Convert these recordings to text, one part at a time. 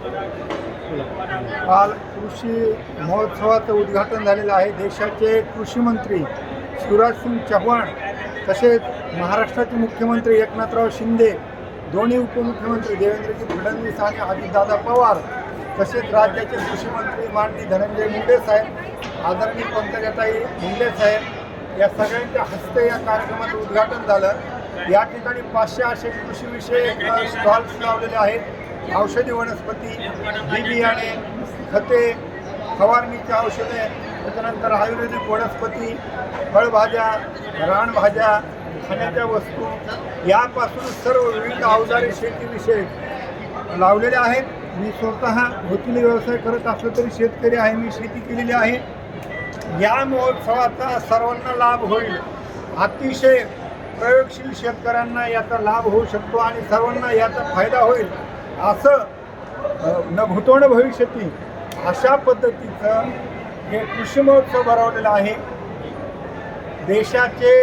काल कृषी महोत्सवाचं उद्घाटन झालेलं आहे. देशाचे कृषी मंत्री शिवराज सिंग चव्हाण तसेच महाराष्ट्राचे मुख्यमंत्री एकनाथराव शिंदे दोन्ही उपमुख्यमंत्री देवेंद्रजी फडणवीस आणि अजितदादा पवार तसेच राज्याचे कृषीमंत्री माननी माननीय धनंजय मुंडे साहेब आदरणीय पंकजाताई मुंडे साहेब या सगळ्यांच्या हस्ते या कार्यक्रमाचं उद्घाटन झालं. या ठिकाणी पाचशे असे कृषीविषयक स्टॉल्स लावलेले आहेत. औषधी वनस्पती बी बियाणे खते फवारणीची औषधे त्याच्यानंतर आयुर्वेदिक वनस्पती फळभाज्या रानभाज्या खाण्याच्या वस्तू यापासून सर्व विविध अवजारे शेतीविषयक लावलेले आहेत. मी स्वतः वकिली व्यवसाय करत असलो तरी शेतकरी आहे मी शेती केलेली आहे. या महोत्सवाचा सर्वांना लाभ होईल. अतिशय प्रयोगशील शेतकऱ्यांना याचा लाभ होऊ शकतो आणि सर्वांना याचा फायदा होईल. असं न भूतोण भविष्यती अशा पद्धतीचं हे कृषी महोत्सव भरवलेला आहे. देशाचे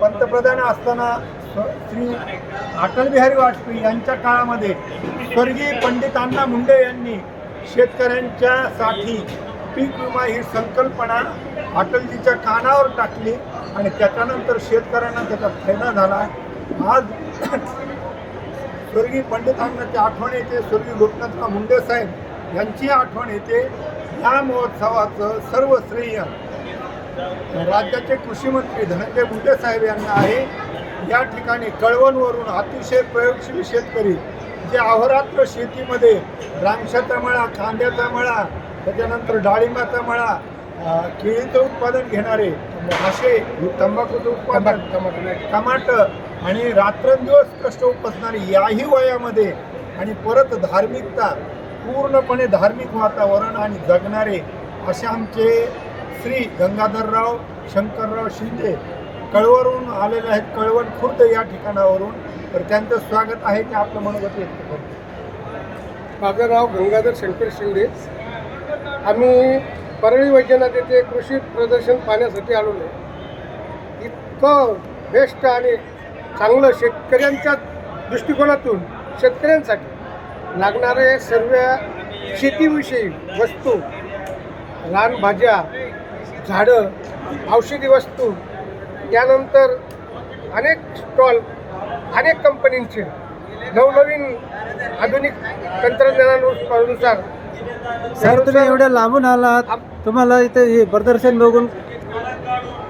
पंतप्रधान असताना श्री अटल बिहारी वाजपेयी यांच्या काळामध्ये स्वर्गीय पंडित अण्णा मुंडे यांनी शेतकऱ्यांच्यासाठी पीक विमा ही संकल्पना अटलजीच्या कानावर टाकली आणि त्याच्यानंतर शेतकऱ्यांना त्याचा फायदा झाला. आज स्वर्गीय पंडितांची आठवण येते स्वर्गीय गोपनाथराव मुंडे साहेब यांची आठवण येते. या महोत्सवाचं सर्व श्रेय राज्याचे कृषी मंत्री धनंजय मुंडे साहेब यांना आहे. या ठिकाणी कळवणवरून अतिशय प्रयोगशील शेतकरी जे अहोरात्र शेतीमध्ये द्राक्षाचा मळा कांद्याचा मळा त्याच्यानंतर डाळिंबाचा मळा केळीचं उत्पादन घेणारे असे तंबाखूचं उत्पादन टमाटर आणि रात्रंदिवस कष्ट उपसणारे याही वयामध्ये आणि परत धार्मिकता पूर्णपणे धार्मिक वातावरण आणि जगणारे असे आमचे श्री गंगाधरराव शंकरराव शिंदे कळवरून आलेले आहेत. कळवण खुर्द या ठिकाणावरून. तर त्यांचं स्वागत आहे. ते आपलं मनोगत व्यक्त करतो. माझं नाव गंगाधर शंकर शिंदे. आम्ही परळी वैद्यनाथ येथे कृषी प्रदर्शन पाहण्यासाठी आलेलो आहे इतकं बेस्ट आणि चांगलं शेतकऱ्यांच्या दृष्टिकोनातून शेतकऱ्यांसाठी लागणारे सर्व शेतीविषयी वस्तू रानभाज्या झाडं औषधी वस्तू त्यानंतर अनेक स्टॉल अनेक कंपनींचे नवनवीन आधुनिक तंत्रज्ञानानुसार सर तुम्ही एवढ्या लांबून आलात. तुम्हाला इथे हे प्रदर्शन बघून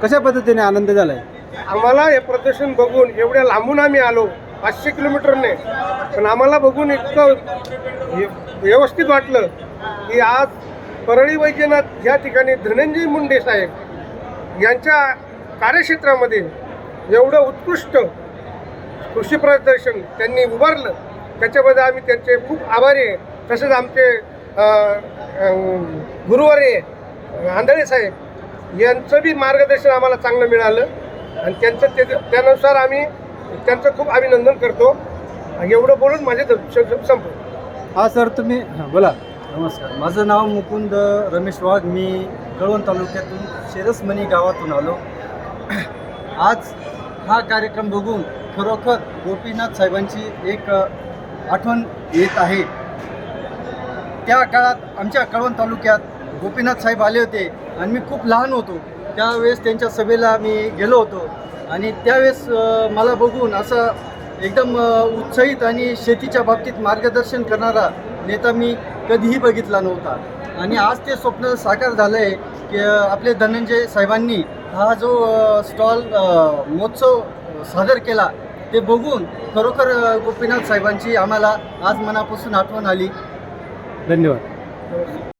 कशा पद्धतीने आनंद झालाय? आम्हाला हे प्रदर्शन बघून एवढ्या लांबून आम्ही आलो पाचशे किलोमीटरने. पण आम्हाला बघून इतकं व्यवस्थित वाटलं की आज परळी वैद्यनाथ या ठिकाणी धनंजय मुंडे साहेब यांच्या कार्यक्षेत्रामध्ये एवढं उत्कृष्ट कृषी प्रदर्शन त्यांनी उभारलं. त्याच्याबद्दल आम्ही त्यांचे खूप आभारी आहे. तसेच आमचे गुरुवारे आंधळे साहेब यांचं बी मार्गदर्शन आम्हाला चांगलं मिळालं. आणि त्यांचं ते त्यानुसार आम्ही त्यांचं खूप अभिनंदन करतो. एवढं बोलून माझे संपतो हा सर तुम्ही हां बोला. नमस्कार. माझं नाव मुकुंद रमेश वाघ. मी कळवण तालुक्यातून शेरसमणी गावातून आलो. आज हा कार्यक्रम बघून खरोखर गोपीनाथ साहेबांची एक आठवण येत आहे. त्या काळात आमच्या कळवण तालुक्यात गोपीनाथ साहेब आले होते आणि मी खूप लहान होतो. त्यावेळेस त्यांच्या सभेला मी गेलो होतो. आणि त्यावेळेस मला बघून असं एकदम उत्साहित आणि शेतीच्या बाबतीत मार्गदर्शन करणारा नेता मी कधीही बघितला नव्हता. आणि आज ते स्वप्न साकार झालं आहे की आपले धनंजय साहेबांनी हा जो स्टॉल महोत्सव सादर केला ते बघून खरोखर गोपीनाथ साहेबांची आम्हाला आज मनापासून आठवण आली. धन्यवाद.